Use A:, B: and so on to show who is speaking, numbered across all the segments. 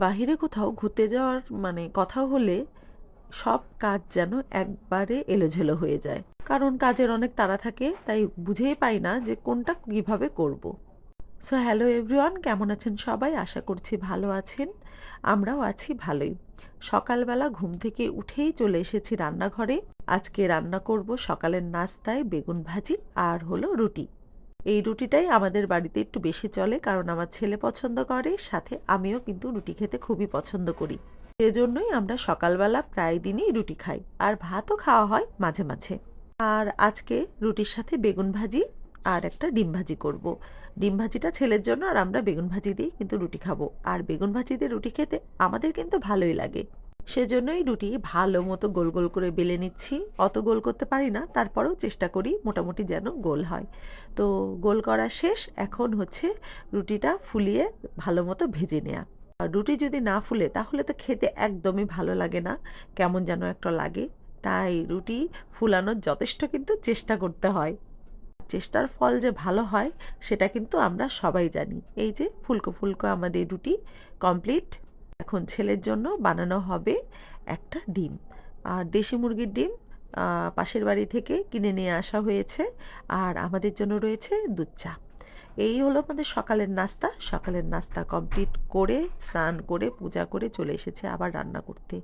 A: বাহিরে কোথাও ঘুরতে যাওয়ার মানে কথা হলে সব কাজ যেন একবারে এলোঝেলো হয়ে যায়। কারণ কাজের অনেক তাড়া থাকে, তাই বুঝেই পাই না যে কোনটা কীভাবে করব। সো হ্যালো এভরিওয়ান কেমন আছেন সবাই? আশা করছি ভালো আছেন, আমরাও আছি ভালোই। সকালবেলা ঘুম থেকে উঠেই চলে এসেছি রান্নাঘরে। আজকে রান্না করব সকালের নাস্তায় বেগুন ভাজি আর হলো রুটি। এই রুটিটাই আমাদের বাড়িতে একটু বেশি চলে, কারণ আমার ছেলে পছন্দ করে, সাথে আমিও কিন্তু রুটি খেতে খুবই পছন্দ করি। সেজন্যই আমরা সকালবেলা প্রায় দিনই রুটি খাই, আর ভাতও খাওয়া হয় মাঝে মাঝে। আর আজকে রুটির সাথে বেগুন ভাজি আর একটা ডিম ভাজি করব। ডিম ভাজিটা ছেলের জন্য আর আমরা বেগুন ভাজি দিই কিন্তু রুটি খাব। আর বেগুন ভাজি দিয়ে রুটি খেতে আমাদের কিন্তু ভালোই লাগে। সেজন্যই রুটি ভালো মতো গোল গোল করে বেলে নিচ্ছি। অত গোল করতে পারি না, তারপরেও চেষ্টা করি মোটামুটি যেন গোল হয়। তো গোল করা শেষ, এখন হচ্ছে রুটিটা ফুলিয়ে ভালো মতো ভেজে নেওয়া আর রুটি যদি না ফুলে, তাহলে তো খেতে একদমই ভালো লাগে না, কেমন যেন একটা লাগে। তাই রুটি ফুলানোর যথেষ্ট কিন্তু চেষ্টা করতে হয়। চেষ্টার ফল যে ভালো হয়, সেটা কিন্তু আমরা সবাই জানি। এই যে ফুলকো ফুলকো আমাদের রুটি কমপ্লিট। এখন ছেলের জন্য বানানো হবে একটা ডিম। আর দেশি মুরগির ডিম পাশের বাড়ি থেকে কিনে নিয়ে আসা হয়েছে। আর আমাদের জন্য রয়েছে দুধ চা। এই হলো আমাদের সকালের নাস্তা। সকালের নাস্তা কমপ্লিট করে, স্নান করে, পূজা করে চলে এসেছে আবার রান্না করতে।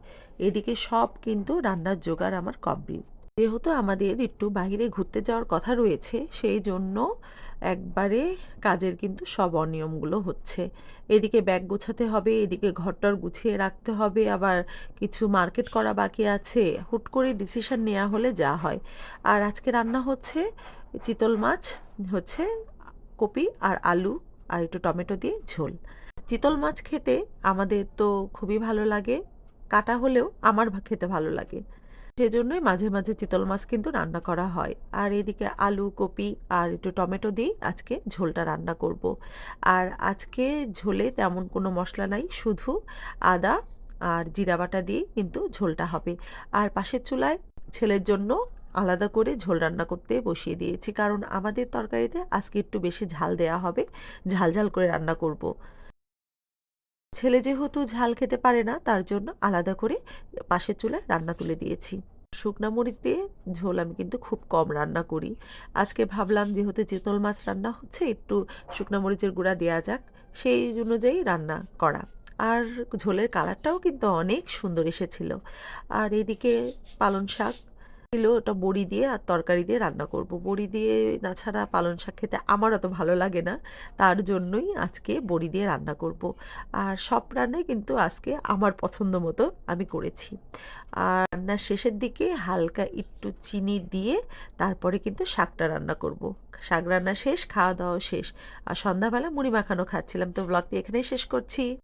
A: এদিকে সব কিন্তু রান্নার জোগাড় আমার কমপ্লিট। যেহেতু আমাদের একটু বাইরে ঘুরতে যাওয়ার কথা রয়েছে, সেই জন্য একবারে কাজের কিন্তু সব অনিয়মগুলো হচ্ছে। এদিকে ব্যাগ গোছাতে হবে, এদিকে ঘরটর গুছিয়ে রাখতে হবে, আবার কিছু মার্কেট করা বাকি আছে। হুট করে ডিসিশন নেওয়া হলে যা হয়। আর আজকে রান্না হচ্ছে চিতল মাছ, হচ্ছে কপি আর আলু আর একটু টমেটো দিয়ে ঝোল। চিতল মাছ খেতে আমাদের তো খুবই ভালো লাগে, কাটা হলেও আমার খেতে ভালো লাগে। সেজন্যই মাঝে মাঝে চিতল মাছ কিন্তু রান্না করা হয় আর এদিকে আলু, কপি আর একটু টমেটো দিয়ে আজকে ঝোলটা রান্না করব। আর আজকে ঝোলে তেমন কোনো মশলা নাই, শুধু আদা আর জিরা বাটা দিয়ে কিন্তু ঝোলটা হবে আর পাশের চুলায় ছেলের জন্য আলাদা করে ঝোল রান্না করতে বসিয়ে দিয়েছি কারণ আমাদের তরকারিতে আজকে একটু বেশি ঝাল দেয়া হবে, ঝাল ঝাল করে রান্না করব। ছেলে যেহেতু ঝাল খেতে পারে না, তার জন্য আলাদা করে পাশের চুলায় রান্না তুলে দিয়েছি। শুকনা মরিচ দিয়ে ঝোল আমি কিন্তু খুব কম রান্না করি। আজকে ভাবলাম যেহেতু চিতল মাছ রান্না হচ্ছে, একটু শুকনা মরিচের গুঁড়া দেওয়া যাক, সেই অনুযায়ী রান্না করা। আর ঝোলের কালারটাও কিন্তু অনেক সুন্দর এসেছিল। আর এদিকে পালন শাক ছিল ওটা বড়ি দিয়ে আর তরকারি দিয়ে রান্না করব। বড়ি দিয়ে না ছাড়া পালন শাক খেতে আমার অত ভালো লাগে না। তার জন্যই আজকে বড়ি দিয়ে রান্না করব। আর সব রান্নাই কিন্তু আজকে আমার পছন্দ মতো আমি করেছি। আর রান্নার শেষের দিকে হালকা একটু চিনি দিয়ে তারপরে কিন্তু শাকটা রান্না করব। শাক রান্না শেষ, খাওয়া দাওয়া শেষ। আর সন্ধ্যাবেলা মুড়ি মাখানো খাচ্ছিলাম। তো ব্লগটি এখানেই শেষ করছি।